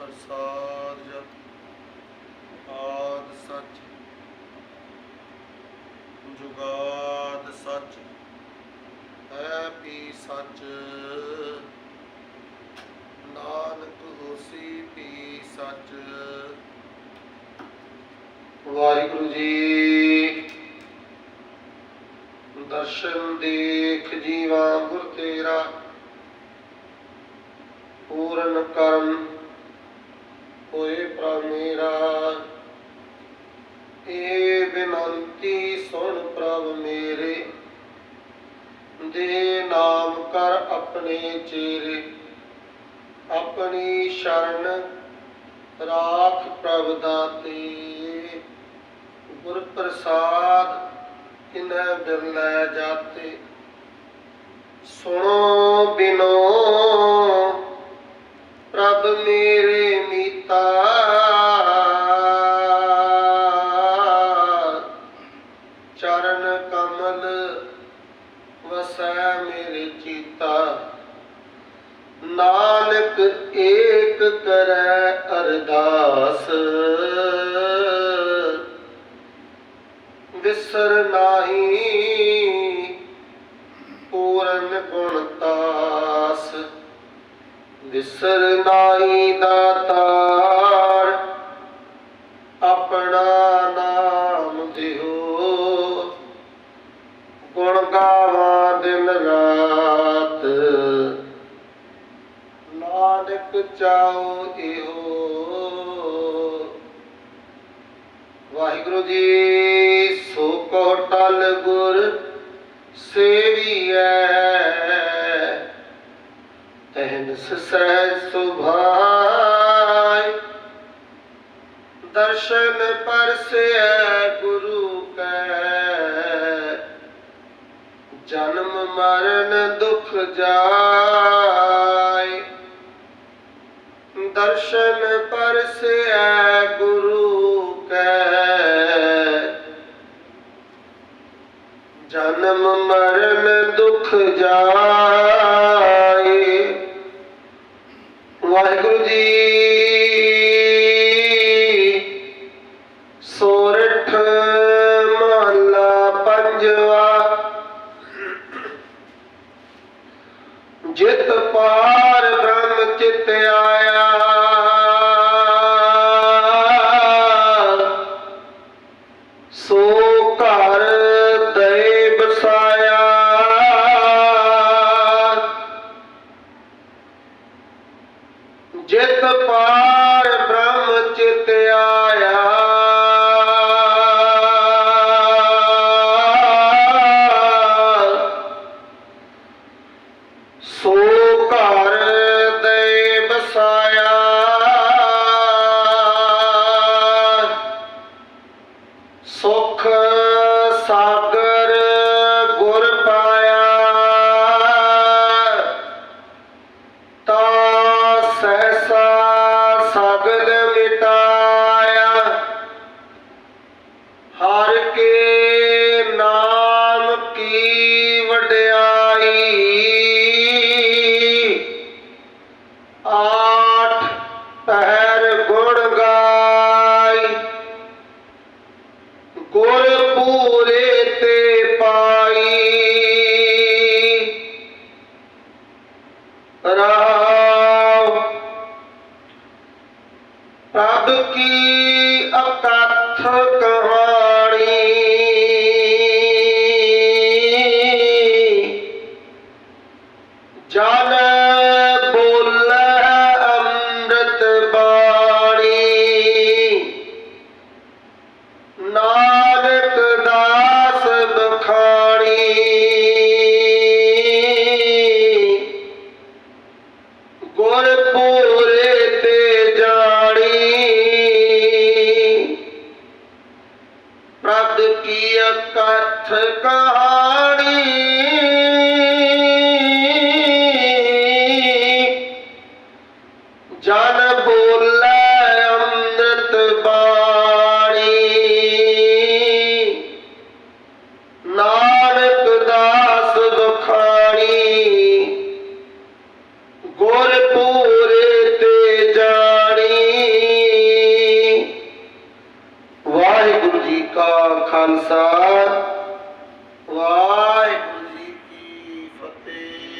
ਪ੍ਰਸਾਦ ਜਪ ਆਦ ਸੱਚ, ਜੁਗਾਦ ਸੱਚ, ਹੈ ਪੀ ਸੱਚ। ਨਾਨਕ ਹੋਸੀ ਪੀ ਸੱਚ। ਵਾਹਿਗੁਰੂ ਜੀ, ਦਰਸ਼ਨ ਦੇਖ ਜੀਵਾ ਗੁਰ ਤੇਰਾ, ਪੂਰਨ ਕਰਮ ਹੋਏ ਪ੍ਰਭ ਮੇਰਾ। ਏ ਬਿਨੰਤੀ ਸੁਣ ਪ੍ਰਭ ਮੇਰੇ। ਦੇ ਨਾਮ ਕਰ ਆਪਣੇ ਚੇਰੇ। ਆਪਣੀ ਸ਼ਰਨ ਰਾਖ ਪ੍ਰਭ ਦਾਤੇ। ਗੁਰ ਪ੍ਰਸਾਦ ਕਿਨੈ ਬਿਰਲੇ ਜਾਤੇ। ਸੁਣੋ, ਬਿਨੋ ਚਰਨ ਕਮਲ ਵਸੈ ਮੇਰੇ ਚੀਤਾ। ਨਾਨਕ ਏਕ ਕਰੈ ਅਰਦਾਸ। ਵਿਸਰ ਨਾਹੀ ਪੂਰਨ ਗੁਣ ਗੁਣਤਾਸ ਵਿਸਰ ਨਾਹੀ ਦਾਤਾਰ ਆਪਣਾ ਨਾਨਕ ਇਹੋ। ਵਾਹਿਗੁਰੂ ਜੀ ਸੋ ਕੋ ਟਲ ਗੁਰ ਸੇਵੀਐ। ਤਹਿਨ ਸਹਿ ਸੁਭਾਈ ਦਰਸ਼ਨ ਪਰਸੈ ਗੁਰੂ ਕੈ। ਜਨਮ ਮਰਨ ਦੁਖ ਜਾਏ। ਦਰਸ਼ਨ ਪਰਸੈ ਗੁਰੂ ਕੈ। ਜਨਮ ਮਰਨ ਦੁਖ ਜਾਏ। ਵਾਹਿਗੁਰੂ ਜੀ ਸੋਰਠ ਮਹਲਾ ਪੰਜਵਾ। ਜਿਤ ਪਾਰ ਬ੍ਰਹਮ ਚਿਤ ਆਇਆ ਕੀ ਅਕਥ